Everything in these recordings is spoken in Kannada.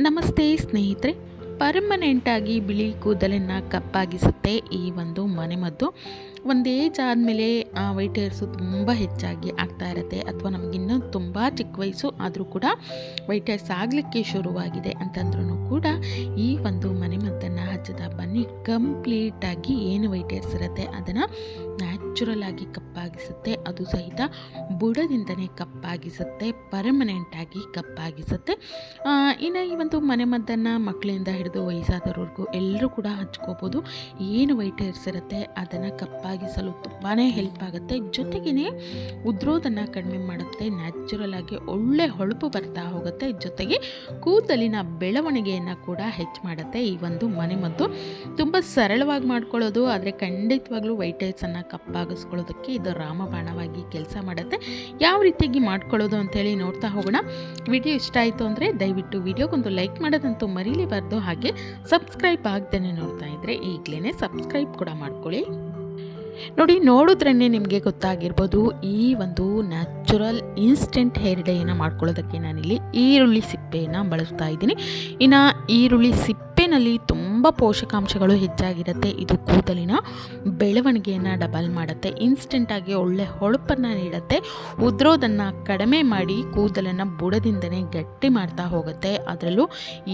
ನಮಸ್ತೆ ಸ್ನೇಹಿತರೆ ಪರ್ಮನೆಂಟಾಗಿ ಬಿಳಿ ಕೂದಲನ್ನು ಕಪ್ಪಾಗಿಸುತ್ತೆ ಈ ಒಂದು ಮನೆಮದ್ದು. ಒಂದು ಏಜ್ ಆದಮೇಲೆ ವೈಟ್ ಹೇರ್ಸು ತುಂಬ ಹೆಚ್ಚಾಗಿ ಆಗ್ತಾ ಇರುತ್ತೆ ಅಥವಾ ನಮಗಿನ್ನೂ ತುಂಬ ಚಿಕ್ಕ ವಯಸ್ಸು ಆದರೂ ಕೂಡ ವೈಟ್ ಹೇರ್ಸ್ ಆಗಲಿಕ್ಕೆ ಶುರುವಾಗಿದೆ ಅಂತಂದ್ರೂ ಕೂಡ ಈ ಒಂದು ಮನೆಮದ್ದನ್ನು ಹಚ್ಚಿದ ಬನ್ನಿ. ಕಂಪ್ಲೀಟಾಗಿ ಏನು ವೈಟ್ ಹೇರ್ಸ್ ಇರುತ್ತೆ ಅದನ್ನು ನ್ಯಾಚುರಲ್ ಆಗಿ ಕಪ್ಪಾಗಿಸುತ್ತೆ. ಅದು ಸಹಿತ ಬುಡದಿಂದನೇ ಕಪ್ಪಾಗಿಸುತ್ತೆ ಪರ್ಮನೆಂಟಾಗಿ ಕಪ್ಪಾಗಿಸುತ್ತೆ. ಇನ್ನು ಈ ಒಂದು ಮನೆಮದ್ದನ್ನು ಮಕ್ಕಳಿಂದ ಹಿಡಿದು ವಯಸ್ಸಾದವ್ರವರೆಗೂ ಎಲ್ಲರೂ ಕೂಡ ಹಚ್ಕೋಬೋದು. ಏನು ವೈಟ್ ಹೇರ್ಸ್ ಇರುತ್ತೆ ಅದನ್ನು ಕಪ್ಪಾಗಿಸಲು ತುಂಬಾ ಹೆಲ್ಪ್ ಆಗುತ್ತೆ. ಜೊತೆಗೇ ಉದ್ರೋದನ್ನು ಕಡಿಮೆ ಮಾಡುತ್ತೆ ನ್ಯಾಚುರಲ್ ಆಗಿ ಒಳ್ಳೆ ಹೊಳಪು ಬರ್ತಾ ಹೋಗುತ್ತೆ. ಜೊತೆಗೆ ಕೂದಲಿನ ಬೆಳವಣಿಗೆಯನ್ನು ಕೂಡ ಹೆಚ್ಚು ಮಾಡುತ್ತೆ ಈ ಒಂದು ಮನೆಮದ್ದು ತುಂಬ ಸರಳವಾಗಿ ಮಾಡ್ಕೊಳ್ಳೋದು, ಆದರೆ ಖಂಡಿತವಾಗ್ಲೂ ವೈಟ್ ಕಪ್ಪಾಗಿಸ್ಕೊಳ್ಳೋದಕ್ಕೆ ಇದು ರಾಮಬಾಣವಾಗಿ ಕೆಲಸ ಮಾಡುತ್ತೆ. ಯಾವ ರೀತಿಯಾಗಿ ಮಾಡ್ಕೊಳ್ಳೋದು ಅಂತೇಳಿ ನೋಡ್ತಾ ಹೋಗೋಣ. ವಿಡಿಯೋ ಇಷ್ಟ ಆಯಿತು ಅಂದರೆ ದಯವಿಟ್ಟು ವಿಡಿಯೋಗೊಂದು ಲೈಕ್ ಮಾಡೋದಂತೂ ಮರೀಲಿಬಾರ್ದು. ಹಾಗೆ ಸಬ್ಸ್ಕ್ರೈಬ್ ಆಗ್ದೇ ನೋಡ್ತಾ ಇದ್ದರೆ ಈಗಲೇ ಸಬ್ಸ್ಕ್ರೈಬ್ ಕೂಡ ಮಾಡ್ಕೊಳ್ಳಿ. ನೋಡಿ ನೋಡಿದ್ರೇ ನಿಮಗೆ ಗೊತ್ತಾಗಿರ್ಬೋದು, ಈ ಒಂದು ನ್ಯಾಚುರಲ್ ಇನ್ಸ್ಟೆಂಟ್ ಹೇರ್ ಡೈನ ಮಾಡ್ಕೊಳ್ಳೋದಕ್ಕೆ ನಾನಿಲ್ಲಿ ಈರುಳ್ಳಿ ಸಿಪ್ಪೆಯನ್ನು ಬಳಸ್ತಾ ಇದ್ದೀನಿ. ಇನ್ನು ಈರುಳ್ಳಿ ಸಿಪ್ಪೆನಲ್ಲಿ ತುಂಬ ಪೋಷಕಾಂಶಗಳು ಹೆಚ್ಚಾಗಿರುತ್ತೆ. ಇದು ಕೂದಲಿನ ಬೆಳವಣಿಗೆಯನ್ನು ಡಬಲ್ ಮಾಡುತ್ತೆ. ಇನ್ಸ್ಟೆಂಟಾಗಿ ಒಳ್ಳೆ ಹೊಳಪನ್ನು ನೀಡುತ್ತೆ. ಉದ್ರೋದನ್ನು ಕಡಿಮೆ ಮಾಡಿ ಕೂದಲನ್ನು ಬುಡದಿಂದನೇ ಗಟ್ಟಿ ಮಾಡ್ತಾ ಹೋಗುತ್ತೆ. ಅದರಲ್ಲೂ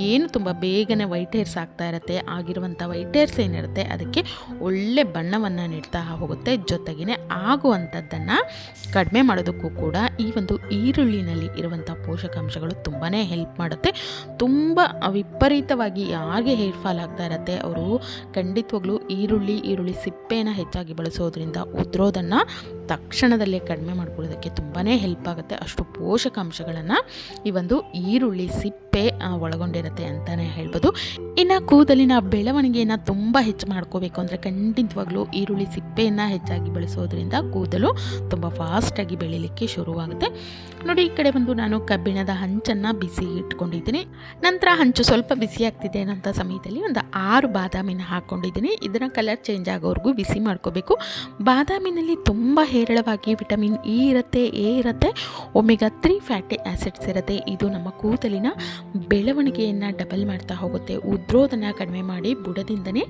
ಏನು ತುಂಬ ಬೇಗನೆ ವೈಟ್ ಹೇರ್ಸ್ ಆಗ್ತಾ ಇರುತ್ತೆ. ಆಗಿರುವಂಥ ವೈಟ್ ಹೇರ್ಸ್ ಏನಿರುತ್ತೆ, ಅದಕ್ಕೆ ಒಳ್ಳೆ ಬಣ್ಣವನ್ನು ನೀಡ್ತಾ ಹೋಗುತ್ತೆ. ಜೊತೆಗೇ ಆಗುವಂಥದ್ದನ್ನು ಕಡಿಮೆ ಮಾಡೋದಕ್ಕೂ ಕೂಡ ಈ ಒಂದು ಈರುಳ್ಳಿನಲ್ಲಿ ಇರುವಂಥ ಪೋಷಕಾಂಶಗಳು ತುಂಬಾ ಹೆಲ್ಪ್ ಮಾಡುತ್ತೆ. ತುಂಬ ವಿಪರೀತವಾಗಿ ಯಾರಿಗೆ ಹೇರ್ ಫಾಲ್ ಆಗ್ತಾ ಇರುತ್ತೆ. ಅವರು ಖಂಡಿತವಾಗ್ಲೂ ಈರುಳ್ಳಿ ಈರುಳ್ಳಿ ಸಿಪ್ಪೆನ ಹೆಚ್ಚಾಗಿ ಬಳಸೋದ್ರಿಂದ ಉದ್ರೋದನ್ನು ತಕ್ಷಣದಲ್ಲೇ ಕಡಿಮೆ ಮಾಡ್ಕೊಳ್ಳೋದಕ್ಕೆ ತುಂಬಾ ಹೆಲ್ಪ್ ಆಗುತ್ತೆ. ಅಷ್ಟು ಪೋಷಕಾಂಶಗಳನ್ನು ಈ ಒಂದು ಈರುಳ್ಳಿ, ಸಿಪ್ಪೆ ಆ, ಒಳಗೊಂಡಿರುತ್ತೆ ಅಂತಲೇ ಹೇಳ್ಬೋದು. ಇನ್ನು ಕೂದಲಿನ ಬೆಳವಣಿಗೆಯನ್ನು ತುಂಬ ಹೆಚ್ಚು ಮಾಡ್ಕೋಬೇಕು ಅಂದರೆ ಖಂಡಿತವಾಗ್ಲೂ ಈರುಳ್ಳಿ ಸಿಪ್ಪೆಯನ್ನು ಹೆಚ್ಚಾಗಿ ಬಳಸೋದ್ರಿಂದ ಕೂದಲು ತುಂಬ ಫಾಸ್ಟಾಗಿ ಬೆಳೀಲಿಕ್ಕೆ ಶುರುವಾಗುತ್ತೆ. ನೋಡಿ ಈ ಕಡೆ ಬಂದು ನಾನು ಕಬ್ಬಿಣದ ಹಂಚನ್ನು ಬಿಸಿ ಇಟ್ಕೊಂಡಿದ್ದೀನಿ. ನಂತರ ಹಂಚು ಸ್ವಲ್ಪ ಬಿಸಿ ಆಗ್ತಿದೆ ಅನ್ನೋಂಥ ಸಮಯದಲ್ಲಿ ಒಂದು ಆರು ಬಾದಾಮಿನ ಹಾಕ್ಕೊಂಡಿದ್ದೀನಿ. ಇದನ್ನು ಕಲರ್ ಚೇಂಜ್ ಆಗೋವರೆಗೂ ಬಿಸಿ ಮಾಡ್ಕೋಬೇಕು. ಬಾದಾಮಿನಲ್ಲಿ ತುಂಬ ಹೇರಳವಾಗಿ ವಿಟಮಿನ್ ಇ ಇರುತ್ತೆ ಎ ಇರುತ್ತೆ ಒಮೆಗಾ ತ್ರೀ ಫ್ಯಾಟಿ ಆ್ಯಸಿಡ್ಸ್ ಇರುತ್ತೆ. ಇದು ನಮ್ಮ ಕೂದಲಿನ ಬೆಳವಣಿಗೆಯನ್ನು ಡಬಲ್ ಮಾಡ್ತಾ ಹೋಗುತ್ತೆ. ಉದ್ರೋದನ್ನು ಕಡಿಮೆ ಮಾಡಿ ಬುಡದಿಂದನೇ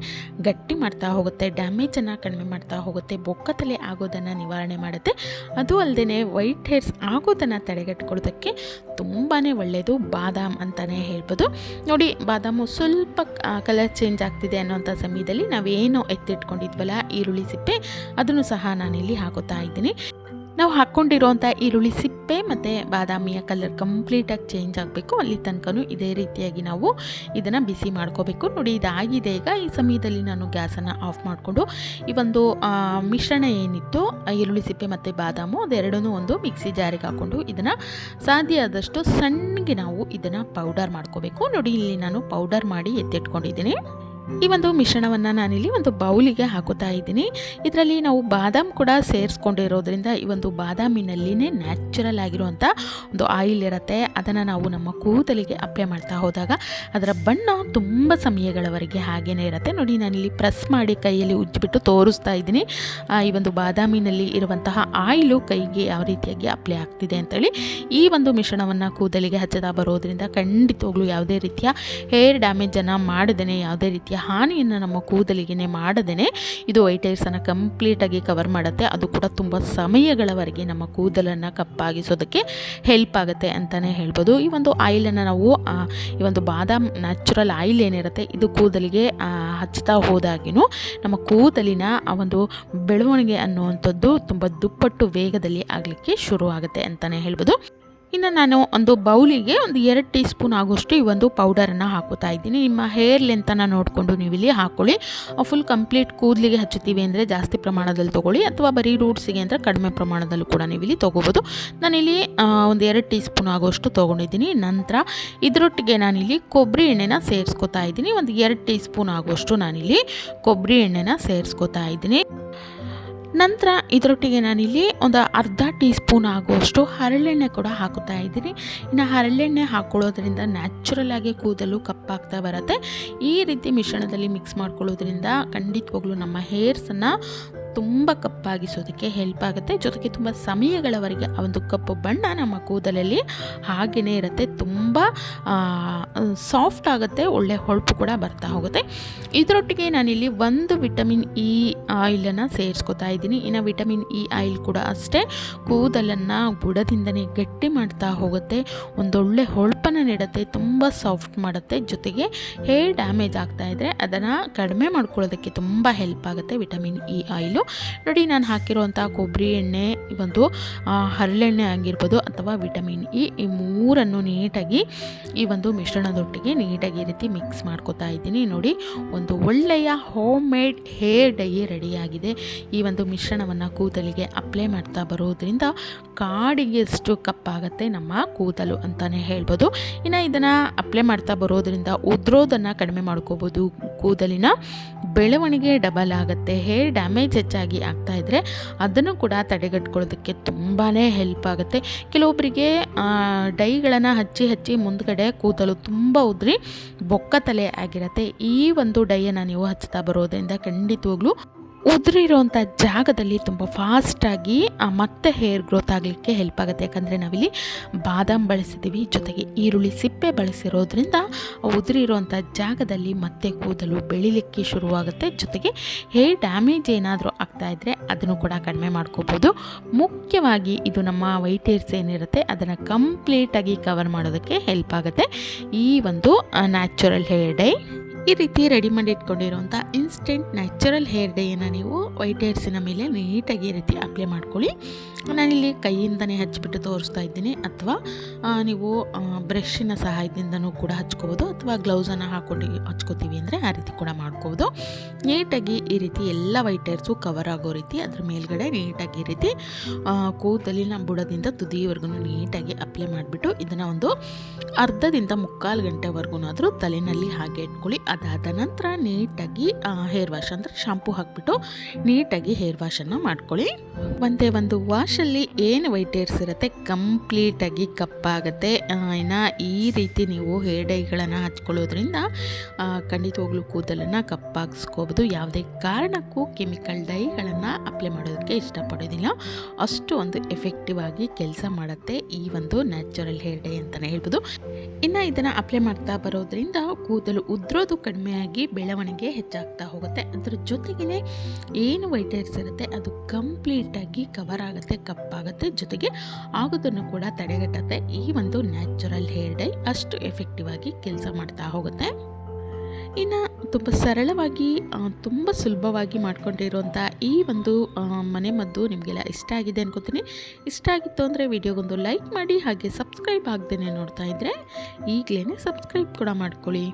ಗಟ್ಟಿ ಮಾಡ್ತಾ ಹೋಗುತ್ತೆ. ಡ್ಯಾಮೇಜನ್ನು ಕಡಿಮೆ ಮಾಡ್ತಾ ಹೋಗುತ್ತೆ. ಬೊಕ್ಕತಲೆ ಆಗೋದನ್ನು ನಿವಾರಣೆ ಮಾಡುತ್ತೆ. ಅದು ಅಲ್ಲದೆ ವೈಟ್ ಹೇರ್ಸ್ ಆಗೋದನ್ನು ತಡೆಗಟ್ಕೊಳ್ಳೋದಕ್ಕೆ ತುಂಬಾ ಒಳ್ಳೆಯದು ಬಾದಾಮ್ ಅಂತಲೇ ಹೇಳ್ಬೋದು. ನೋಡಿ, ಬಾದಾಮು ಸ್ವಲ್ಪ ಕಲರ್ ಚೇಂಜ್ ಆಗ್ತಿದೆ ಅನ್ನೋಂಥ ಸಮಯದಲ್ಲಿ ನಾವೇನು ಎತ್ತಿಟ್ಕೊಂಡಿದ್ವಲ್ಲ ಈರುಳ್ಳಿ ಸಿಪ್ಪೆ, ಅದನ್ನು ಸಹ ನಾನಿಲ್ಲಿ ಹಾಕೋತಾ ಇದ್ದೀನಿ. ನಾವು ಹಾಕ್ಕೊಂಡಿರೋಂಥ ಈರುಳ್ಳಿ, ಸಿಪ್ಪೆ ಮತ್ತು ಬಾದಾಮಿಯ ಕಲರ್ ಕಂಪ್ಲೀಟಾಗಿ ಚೇಂಜ್ ಆಗಬೇಕು. ಅಲ್ಲಿ ತನಕನೂ ಇದೇ ರೀತಿಯಾಗಿ ನಾವು ಇದನ್ನು ಬಿಸಿ ಮಾಡ್ಕೋಬೇಕು. ನೋಡಿ, ಇದಾಗಿದೆ. ಈಗ ಈ ಸಮಯದಲ್ಲಿ ನಾನು ಗ್ಯಾಸನ್ನು ಆಫ್ ಮಾಡಿಕೊಂಡು ಈ ಒಂದು ಮಿಶ್ರಣ ಏನಿತ್ತು ಈರುಳ್ಳಿ, ಸಿಪ್ಪೆ ಮತ್ತು ಬಾದಾಮು ಅದೆರಡನ್ನೂ ಒಂದು ಮಿಕ್ಸಿ ಜಾರಿಗೆ ಹಾಕ್ಕೊಂಡು ಇದನ್ನು ಸಾಧ್ಯ ಆದಷ್ಟು ಸಣ್ಣಗೆ ನಾವು ಇದನ್ನು ಪೌಡರ್ ಮಾಡ್ಕೋಬೇಕು. ನೋಡಿ, ಇಲ್ಲಿ ನಾನು ಪೌಡರ್ ಮಾಡಿ ಎತ್ತಿಟ್ಕೊಂಡಿದ್ದೀನಿ ಈ ಒಂದು ಮಿಶ್ರಣವನ್ನು ನಾನಿಲ್ಲಿ ಒಂದು ಬೌಲಿಗೆ ಹಾಕೋತಾ ಇದ್ದೀನಿ. ಇದರಲ್ಲಿ ನಾವು ಬಾದಾಮ್ ಕೂಡ ಸೇರಿಸ್ಕೊಂಡಿರೋದ್ರಿಂದ ಈ ಒಂದು ಬಾದಾಮಿನಲ್ಲಿನೇ ನ್ಯಾಚುರಲ್ ಆಗಿರುವಂಥ ಒಂದು ಆಯಿಲ್ ಇರುತ್ತೆ. ಅದನ್ನು ನಾವು ನಮ್ಮ ಕೂದಲಿಗೆ ಅಪ್ಲೈ ಮಾಡ್ತಾ ಹೋದಾಗ ಅದರ ಬಣ್ಣ ತುಂಬ ಸಮಯಗಳವರೆಗೆ ಹಾಗೇ ಇರುತ್ತೆ. ನೋಡಿ, ನಾನಿಲ್ಲಿ ಪ್ರೆಸ್ ಮಾಡಿ ಕೈಯಲ್ಲಿ ಉಜ್ಜಿಬಿಟ್ಟು ತೋರಿಸ್ತಾ ಇದ್ದೀನಿ. ಈ ಒಂದು ಬಾದಾಮಿನಲ್ಲಿ ಇರುವಂತಹ ಆಯಿಲು ಕೈಗೆ ಯಾವ ರೀತಿಯಾಗಿ ಅಪ್ಲೈ ಆಗ್ತಿದೆ ಅಂತೇಳಿ ಈ ಒಂದು ಮಿಶ್ರಣವನ್ನು ಕೂದಲಿಗೆ ಹಚ್ಚದ ಬರೋದ್ರಿಂದ ಖಂಡಿತವಾಗ್ಲೂ ಯಾವುದೇ ರೀತಿಯ ಹೇರ್ ಡ್ಯಾಮೇಜನ್ನು ಮಾಡದೇ ಯಾವುದೇ ರೀತಿಯ ಹಾನಿಯನ್ನು ನಮ್ಮ ಕೂದಲಿಗೆ ಮಾಡದೇನೆ. ಇದು ವೈಟ್ ಹೈರ್ಸನ್ನು ಕಂಪ್ಲೀಟಾಗಿ ಕವರ್ ಮಾಡುತ್ತೆ. ಅದು ಕೂಡ ತುಂಬ ಸಮಯಗಳವರೆಗೆ ನಮ್ಮ ಕೂದಲನ್ನು ಕಪ್ಪಾಗಿಸೋದಕ್ಕೆ ಹೆಲ್ಪ್ ಆಗುತ್ತೆ ಅಂತಲೇ ಹೇಳ್ಬೋದು. ಈ ಒಂದು ಆಯಿಲನ್ನು ನಾವು ಈ ಒಂದು ಬಾದಾಮ್ ನ್ಯಾಚುರಲ್ ಆಯಿಲ್ ಏನಿರುತ್ತೆ, ಇದು ಕೂದಲಿಗೆ ಹಚ್ತಾ ಹೋದಾಗಿನೂ ನಮ್ಮ ಕೂದಲಿನ ಆ ಒಂದು ಬೆಳವಣಿಗೆ ಅನ್ನುವಂಥದ್ದು ತುಂಬ ದುಪ್ಪಟ್ಟು ವೇಗದಲ್ಲಿ ಆಗಲಿಕ್ಕೆ ಶುರು ಆಗುತ್ತೆ ಅಂತಲೇ ಹೇಳ್ಬೋದು. ಇನ್ನು ನಾನು ಒಂದು ಬೌಲಿಗೆ ಒಂದು ಎರಡು ಟೀ ಸ್ಪೂನ್ ಆಗೋಷ್ಟು ಈ ಒಂದು ಪೌಡರನ್ನು ಹಾಕೋತಾ ಇದ್ದೀನಿ. ನಿಮ್ಮ ಹೇರ್ ಲೆಂತನ್ನು ನೋಡಿಕೊಂಡು ನೀವು ಇಲ್ಲಿ ಹಾಕ್ಕೊಳ್ಳಿ ಫುಲ್ ಕಂಪ್ಲೀಟ್ ಕೂದಲಿಗೆ ಹಚ್ಚುತ್ತೀವಿ ಅಂದರೆ ಜಾಸ್ತಿ ಪ್ರಮಾಣದಲ್ಲಿ ತೊಗೊಳ್ಳಿ. ಅಥವಾ ಬರೀ ರೂಟ್ಸಿಗೆ ಅಂದರೆ ಕಡಿಮೆ ಪ್ರಮಾಣದಲ್ಲೂ ಕೂಡ ನೀವು ಇಲ್ಲಿ ತೊಗೋಬೋದು. ನಾನಿಲ್ಲಿ ಒಂದು ಎರಡು ಟೀ ಸ್ಪೂನ್ ಆಗೋಷ್ಟು ತೊಗೊಂಡಿದ್ದೀನಿ. ನಂತರ ಇದರೊಟ್ಟಿಗೆ ನಾನಿಲ್ಲಿ ಕೊಬ್ಬರಿ ಎಣ್ಣೆನ ಸೇರಿಸ್ಕೊತಾ ಇದ್ದೀನಿ. ಒಂದು ಎರಡು ಟೀ ಸ್ಪೂನ್ ಆಗೋಷ್ಟು ನಾನಿಲ್ಲಿ ಕೊಬ್ಬರಿ ಎಣ್ಣೆನ ಸೇರಿಸ್ಕೊತಾ ಇದ್ದೀನಿ. ನಂತರ ಇದರೊಟ್ಟಿಗೆ ನಾನಿಲ್ಲಿ ಒಂದು ಅರ್ಧ ಟೀ ಸ್ಪೂನ್ ಆಗುವಷ್ಟು ಹರಳೆಣ್ಣೆ ಕೂಡ ಹಾಕುತ್ತಾ ಇದ್ದೀನಿ. ಇನ್ನು ಹರಳೆಣ್ಣೆ ಹಾಕ್ಕೊಳ್ಳೋದ್ರಿಂದ ನ್ಯಾಚುರಲ್ ಆಗಿ ಕೂದಲು ಕಪ್ಪಾಗ್ತಾ ಬರುತ್ತೆ. ಈ ರೀತಿ ಮಿಶ್ರಣದಲ್ಲಿ ಮಿಕ್ಸ್ ಮಾಡ್ಕೊಳ್ಳೋದ್ರಿಂದ ಖಂಡಿತವಾಗ್ಲೂ ನಮ್ಮ ಹೇರ್ಸನ್ನು ತುಂಬ ಕಪ್ಪಾಗಿಸೋದಕ್ಕೆ ಹೆಲ್ಪ್ ಆಗುತ್ತೆ. ಜೊತೆಗೆ ತುಂಬ ಸಮಯಗಳವರೆಗೆ ಆ ಒಂದು ಕಪ್ಪು ಬಣ್ಣ ನಮ್ಮ ಕೂದಲಲ್ಲಿ ಹಾಗೆಯೇ ಇರುತ್ತೆ. ತುಂಬ ಸಾಫ್ಟ್ ಆಗುತ್ತೆ, ಒಳ್ಳೆ ಹೊಳಪು ಕೂಡ ಬರ್ತಾ ಹೋಗುತ್ತೆ. ಇದರೊಟ್ಟಿಗೆ ನಾನಿಲ್ಲಿ ಒಂದು ವಿಟಮಿನ್ ಇ ಆಯಿಲನ್ನು ಸೇರಿಸ್ಕೊತಾ ಇದ್ದೀನಿ. ಇನ್ನು ವಿಟಮಿನ್ ಇ ಆಯಿಲ್ ಕೂಡ ಅಷ್ಟೇ. ಕೂದಲನ್ನು ಬುಡದಿಂದನೇ ಗಟ್ಟಿ ಮಾಡ್ತಾ ಹೋಗುತ್ತೆ. ಒಂದೊಳ್ಳೆ ಹೊಳಪನ್ನು ನೀಡುತ್ತೆ, ತುಂಬ ಸಾಫ್ಟ್ ಮಾಡುತ್ತೆ. ಜೊತೆಗೆ ಹೇರ್ ಡ್ಯಾಮೇಜ್ ಆಗ್ತಾ ಇದ್ದರೆ ಅದನ್ನು ಕಡಿಮೆ ಮಾಡ್ಕೊಳ್ಳೋದಕ್ಕೆ ತುಂಬ ಹೆಲ್ಪ್ ಆಗುತ್ತೆ ವಿಟಮಿನ್ ಇ ಆಯಿಲು ನೋಡಿ ನಾನು ಹಾಕಿರುವಂಥ ಕೊಬ್ಬರಿ ಎಣ್ಣೆ ಆ, ಹರಳೆಣ್ಣೆ ಆಗಿರ್ಬೋದು ಅಥವಾ ವಿಟಮಿನ್ ಇ ಈ ಮೂರನ್ನು ನೀಟಾಗಿ ಈ ಒಂದು ಮಿಶ್ರಣದೊಟ್ಟಿಗೆ ನೀಟಾಗಿ ಈ ರೀತಿ ಮಿಕ್ಸ್ ಮಾಡ್ಕೋತಾ ಇದ್ದೀನಿ. ನೋಡಿ ಒಂದು ಒಳ್ಳೆಯ ಹೋಮ್ ಮೇಡ್ ಹೇರ್ ಡೈ ರೆಡಿಯಾಗಿದೆ. ಈ ಒಂದು ಮಿಶ್ರಣವನ್ನು ಕೂದಲಿಗೆ ಅಪ್ಲೈ ಮಾಡ್ತಾ ಬರೋದ್ರಿಂದ ಕಾಡಿಗೆಷ್ಟು ಕಪ್ಪಾಗುತ್ತೆ ನಮ್ಮ ಕೂದಲು ಅಂತಲೇ ಹೇಳ್ಬೋದು. ಇನ್ನು ಇದನ್ನು ಅಪ್ಲೈ ಮಾಡ್ತಾ ಬರೋದ್ರಿಂದ ಉದ್ರೋದನ್ನು ಕಡಿಮೆ ಮಾಡ್ಕೋಬೋದು. ಕೂದಲಿನ ಬೆಳವಣಿಗೆ ಡಬಲ್ ಆಗುತ್ತೆ ಹೇರ್ ಡ್ಯಾಮೇಜ್ ಹೆಚ್ಚಾಗಿ ಆಗ್ತಾ ಇದ್ದರೆ ಅದನ್ನು ಕೂಡ ತಡೆಗಟ್ಕೊಳ್ಳೋದಕ್ಕೆ ತುಂಬಾ ಹೆಲ್ಪ್ ಆಗುತ್ತೆ. ಕೆಲವೊಬ್ಬರಿಗೆ ಡೈಗಳನ್ನು ಹಚ್ಚಿ ಹಚ್ಚಿ ಮುಂದ್ಗಡೆ ಕೂದಲು ತುಂಬ ಉದ್ರಿ ಬೊಕ್ಕ ತಲೆ ಆಗಿರುತ್ತೆ. ಈ ಒಂದು ಡೈಯನ್ನು ನೀವು ಹಚ್ತಾ ಬರೋದ್ರಿಂದ ಖಂಡಿತವಾಗ್ಲೂ ಉದುರಿರೋಂಥ ಜಾಗದಲ್ಲಿ ತುಂಬ ಫಾಸ್ಟಾಗಿ ಮತ್ತೆ ಹೇರ್ ಗ್ರೋತ್ ಆಗಲಿಕ್ಕೆ ಹೆಲ್ಪ್ ಆಗುತ್ತೆ. ಯಾಕಂದರೆ ನಾವಿಲ್ಲಿ ಬಾದಾಮ್ ಬಳಸಿದ್ದೀವಿ, ಜೊತೆಗೆ ಈರುಳ್ಳಿ ಸಿಪ್ಪೆ ಬಳಸಿರೋದ್ರಿಂದ ಉದುರಿರೋಂಥ ಜಾಗದಲ್ಲಿ ಮತ್ತೆ ಕೂದಲು ಬೆಳಿಲಿಕ್ಕೆ ಶುರುವಾಗುತ್ತೆ. ಜೊತೆಗೆ ಹೇರ್ ಡ್ಯಾಮೇಜ್ ಏನಾದರೂ ಆಗ್ತಾ ಇದ್ದರೆ ಅದನ್ನು ಕೂಡ ಕಡಿಮೆ ಮಾಡ್ಕೋಬೋದು. ಮುಖ್ಯವಾಗಿ ಇದು ನಮ್ಮ ವೈಟ್ ಹೇರ್ಸ್ ಏನಿರುತ್ತೆ, ಅದನ್ನು ಕಂಪ್ಲೀಟಾಗಿ ಕವರ್ ಮಾಡೋದಕ್ಕೆ ಹೆಲ್ಪ್ ಆಗುತ್ತೆ. ಈ ಒಂದು ನ್ಯಾಚುರಲ್ ಹೇರ್ ಡೈ ಈ ರೀತಿ ರೆಡಿ ಮಾಡಿ ಇಟ್ಕೊಂಡಿರುವಂಥ ಇನ್ಸ್ಟೆಂಟ್ ನ್ಯಾಚುರಲ್ ಹೇರ್ ಡೇಯನ್ನು ನೀವು ವೈಟ್ ಹೇರ್ಸಿನ ಮೇಲೆ ನೀಟಾಗಿ ಈ ರೀತಿ ಅಪ್ಲೈ ಮಾಡ್ಕೊಳ್ಳಿ. ನಾನಿಲ್ಲಿ ಕೈಯಿಂದನೇ ಹಚ್ಚಿಬಿಟ್ಟು ತೋರಿಸ್ತಾ ಇದ್ದೀನಿ. ಅಥವಾ ನೀವು ಬ್ರಷಿನ ಸಹಾಯದಿಂದನೂ ಕೂಡ ಹಚ್ಕೋಬೋದು. ಅಥವಾ ಗ್ಲೌಸನ್ನು ಹಾಕ್ಕೊಂಡು ಹಚ್ಕೋತೀವಿ ಅಂದರೆ ಆ ರೀತಿ ಕೂಡ ಮಾಡ್ಕೋಬೋದು. ನೀಟಾಗಿ ಈ ರೀತಿ ಎಲ್ಲ ವೈಟ್ ಹೇರ್ಸು ಕವರ್ ಆಗೋ ರೀತಿ ಅದ್ರ ಮೇಲ್ಗಡೆ ನೀಟಾಗಿ ಈ ರೀತಿ ಕೂದಲಿನ ಬುಡದಿಂದ ತುದಿಯವರೆಗೂ ನೀಟಾಗಿ ಅಪ್ಲೈ ಮಾಡಿಬಿಟ್ಟು ಇದನ್ನು ಒಂದು ಅರ್ಧದಿಂದ ಮುಕ್ಕಾಲು ಗಂಟೆವರೆಗೂ ಆದರೂ ತಲೆಯಲ್ಲಿ ಹಾಗೆ ಇಟ್ಕೊಳ್ಳಿ. ಅದಾದ ನಂತರ ನೀಟಾಗಿ ಹೇರ್ ವಾಶ್ ಅಂದರೆ ಶಾಂಪೂ ಹಾಕಿಬಿಟ್ಟು ನೀಟಾಗಿ ಹೇರ್ ವಾಶನ್ನು ಮಾಡ್ಕೊಳ್ಳಿ. ಒಂದೇ ಒಂದು ವಾಶಲ್ಲಿ ಏನು ವೈಟ್ ಹೇರ್ಸ್ ಇರುತ್ತೆ ಕಂಪ್ಲೀಟಾಗಿ ಕಪ್ಪಾಗುತ್ತೆ ಇನ್ನು ಈ ರೀತಿ ನೀವು ಹೇರ್ ಡೈಗಳನ್ನು ಹಚ್ಕೊಳ್ಳೋದ್ರಿಂದ ಖಂಡಿತ ಖಂಡಿತವಾಗ್ಲೂ ಕೂದಲನ್ನು ಕಪ್ಪಾಗಿಸ್ಕೋಬೋದು ಯಾವುದೇ ಕಾರಣಕ್ಕೂ ಕೆಮಿಕಲ್ ಡೈಗಳನ್ನು ಅಪ್ಲೈ ಮಾಡೋದಕ್ಕೆ ಇಷ್ಟಪಡೋದಿಲ್ಲ. ಅಷ್ಟು ಒಂದು ಎಫೆಕ್ಟಿವ್ ಆಗಿ ಕೆಲಸ ಮಾಡುತ್ತೆ ಈ ಒಂದು ನ್ಯಾಚುರಲ್ ಹೇರ್ ಡೈ ಅಂತಲೇ ಹೇಳ್ಬೋದು. ಇನ್ನು ಇದನ್ನು ಅಪ್ಲೈ ಮಾಡ್ತಾ ಬರೋದ್ರಿಂದ ಕೂದಲು ಉದ್ರೋದು ಕಡಿಮೆಯಾಗಿ ಬೆಳವಣಿಗೆ ಹೆಚ್ಚಾಗ್ತಾ ಹೋಗುತ್ತೆ. ಅದ್ರ ಜೊತೆಗೇ ಏನು ವೈಟ್ ಹೇರ್ಸ್ ಇರುತ್ತೆ, ಅದು ಕಂಪ್ಲೀಟಾಗಿ ಕವರ್ ಆಗುತ್ತೆ, ಕಪ್ಪಾಗುತ್ತೆ. ಜೊತೆಗೆ ಆಗೋದನ್ನು ಕೂಡ ತಡೆಗಟ್ಟುತ್ತೆ. ಈ ಒಂದು ನ್ಯಾಚುರಲ್ ಹೇರ್ ಡೈ ಅಷ್ಟು ಎಫೆಕ್ಟಿವ್ ಆಗಿ ಕೆಲಸ ಮಾಡ್ತಾ ಹೋಗುತ್ತೆ. ಇನ್ನು ತುಂಬ ಸರಳವಾಗಿ ತುಂಬ ಸುಲಭವಾಗಿ ಮಾಡ್ಕೊಂಡಿರುವಂಥ ಈ ಒಂದು ಮನೆಮದ್ದು ನಿಮಗೆಲ್ಲ ಇಷ್ಟ ಆಗಿದೆ ಅನ್ಕೋತೀನಿ. ಇಷ್ಟ ಆಗಿತ್ತು ಅಂದರೆ ವಿಡಿಯೋಗೊಂದು ಲೈಕ್ ಮಾಡಿ, ಹಾಗೆ ಸಬ್ಸ್ಕ್ರೈಬ್ ಆಗದೇ ನೋಡ್ತಾ ಇದ್ದರೆ ಈಗಲೇ ಸಬ್ಸ್ಕ್ರೈಬ್ ಕೂಡ ಮಾಡ್ಕೊಳ್ಳಿ.